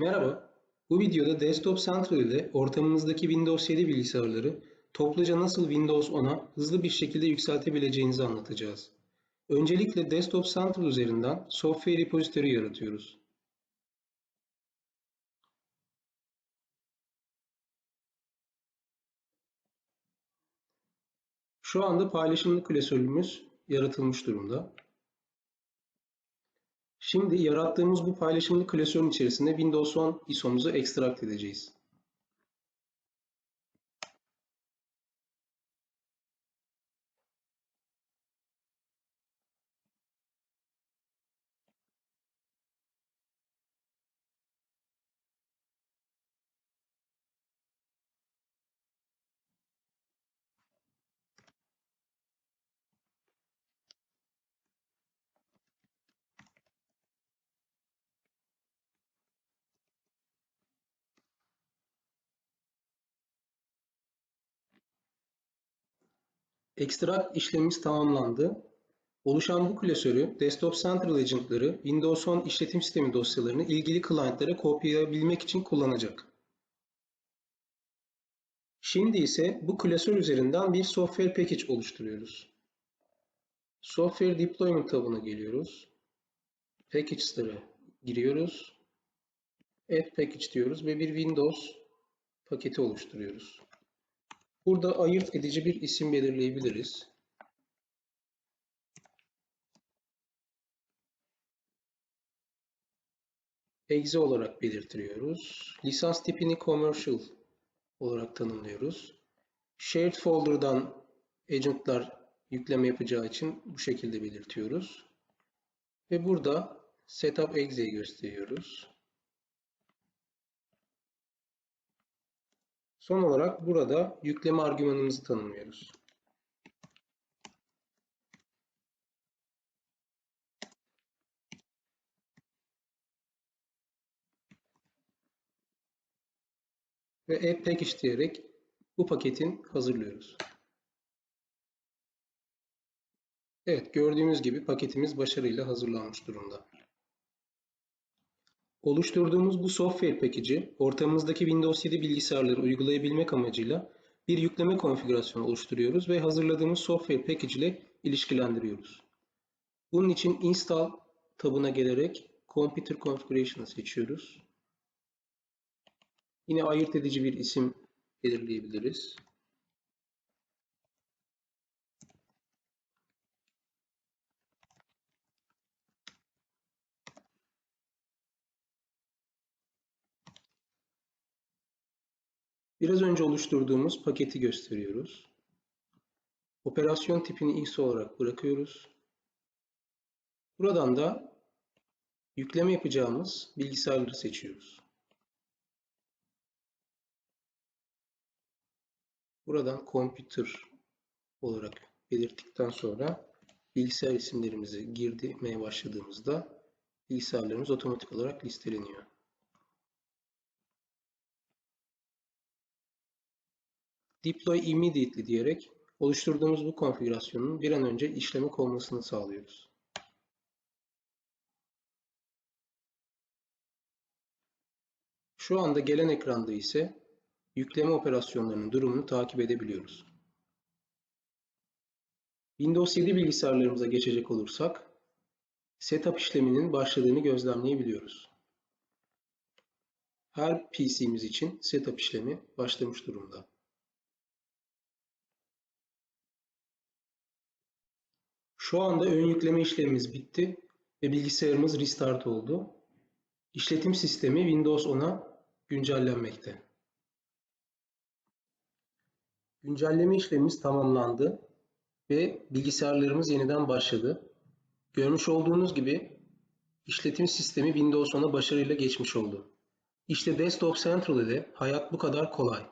Merhaba, bu videoda Desktop Central ile ortamınızdaki Windows 7 bilgisayarları topluca nasıl Windows 10'a hızlı bir şekilde yükseltebileceğinizi anlatacağız. Öncelikle Desktop Central üzerinden Software Repository yaratıyoruz. Şu anda paylaşımlı klasörümüz yaratılmış durumda. Şimdi yarattığımız bu paylaşımlı klasörün içerisinde Windows 10 ISO'muzu ekstrakt edeceğiz. Extract işlemimiz tamamlandı. Oluşan bu klasörü Desktop Central Agent'ları Windows 10 işletim sistemi dosyalarını ilgili client'lara kopyalayabilmek için kullanacak. Şimdi ise bu klasör üzerinden bir software package oluşturuyoruz. Software Deployment tabına geliyoruz. Package'ları giriyoruz. Add Package diyoruz ve bir Windows paketi oluşturuyoruz. Burada ayırt edici bir isim belirleyebiliriz. Exe olarak belirtiyoruz. Lisans tipini commercial olarak tanımlıyoruz. Shared folder'dan agentlar yükleme yapacağı için bu şekilde belirtiyoruz. Ve burada setup exe'yi gösteriyoruz. Son olarak burada yükleme argümanımızı tanımlıyoruz. Ve add package diyerek bu paketin hazırlıyoruz. Evet gördüğümüz gibi paketimiz başarıyla hazırlanmış durumda. Oluşturduğumuz bu software package'i ortamımızdaki Windows 7 bilgisayarları uygulayabilmek amacıyla bir yükleme konfigürasyonu oluşturuyoruz ve hazırladığımız software package ile ilişkilendiriyoruz. Bunun için install tabına gelerek Computer Configuration'ı seçiyoruz. Yine ayırt edici bir isim belirleyebiliriz. Biraz önce oluşturduğumuz paketi gösteriyoruz. Operasyon tipini ISO olarak bırakıyoruz. Buradan da yükleme yapacağımız bilgisayarları seçiyoruz. Buradan computer olarak belirttikten sonra bilgisayar isimlerimizi girmeye başladığımızda bilgisayarlarımız otomatik olarak listeleniyor. Deploy immediately diyerek oluşturduğumuz bu konfigürasyonun bir an önce işleme konmasını sağlıyoruz. Şu anda gelen ekranda ise yükleme operasyonlarının durumunu takip edebiliyoruz. Windows 7 bilgisayarlarımıza geçecek olursak, setup işleminin başladığını gözlemleyebiliyoruz. Her PC'miz için setup işlemi başlamış durumda. Şu anda ön yükleme işlemimiz bitti ve bilgisayarımız restart oldu. İşletim sistemi Windows 10'a güncellenmekte. Güncelleme işlemimiz tamamlandı ve bilgisayarlarımız yeniden başladı. Görmüş olduğunuz gibi işletim sistemi Windows 10'a başarıyla geçmiş oldu. İşte Desktop Central ile hayat bu kadar kolay.